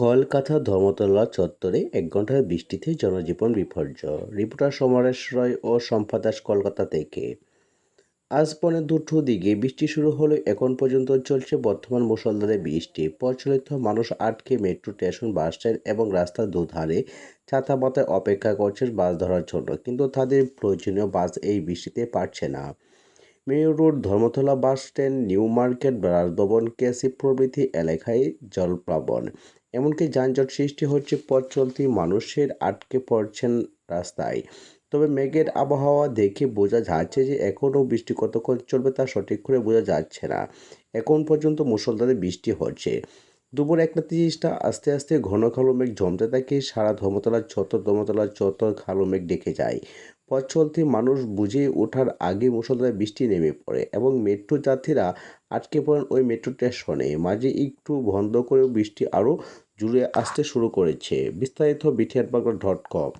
কলকাতা ধর্মতলা চত্বরে এক ঘণ্টার বৃষ্টিতে জনজীবন বিপর্যয়। রিপোর্টার সমরেশ রয় ও সম্পাদাস কলকাতা থেকে। আজ পৌনে দুটো দিকে বৃষ্টি শুরু হলে এখন পর্যন্ত চলছে বর্তমান মুসলধারে বৃষ্টি। প্রচলিত মানুষ আটকে মেট্রো স্টেশন, বাস স্ট্যান্ড এবং রাস্তার দুধারে ছাতা মাথায় অপেক্ষা করছেন বাস ধরার জন্য। কিন্তু তাদের প্রয়োজনীয় বাস এই বৃষ্টিতে পারছে না। Mayo Road, Dharmatala bus stand, New Market, Rajbhavan, KC প্রভৃতি এলাকায় জলপ্লাবন এমনকি যানজট সৃষ্টি হচ্ছে পথ চলতি মানুষের আটকে পড়ছেন রাস্তায়। তবে মেঘের আবহাওয়া দেখে বোঝা যাচ্ছে যে এখনও বৃষ্টি কতক্ষণ চলবে তা সঠিক করে বোঝা যাচ্ছে না। এখন পর্যন্ত মুসলধারে বৃষ্টি হচ্ছে। দুপুর একটা তিরিশটা, আস্তে আস্তে ঘন কালো মেঘ জমতে থাকে, সারা ধর্মতলার চত্বর ধর্মতলার চত্বর কালো মেঘ ডেকে যায়। পথ চলতি মানুষ বুঝে ওঠার আগে মুষলধারে বৃষ্টি নেমে পড়ে এবং মেট্রো যাত্রীরা আটকে পড়েন ওই মেট্রো স্টেশনে। মাঝে একটু বন্ধ করেও বৃষ্টি আরও জুড়ে আসতে শুরু করেছে। বিস্তারিত বিটিআর ডট কম।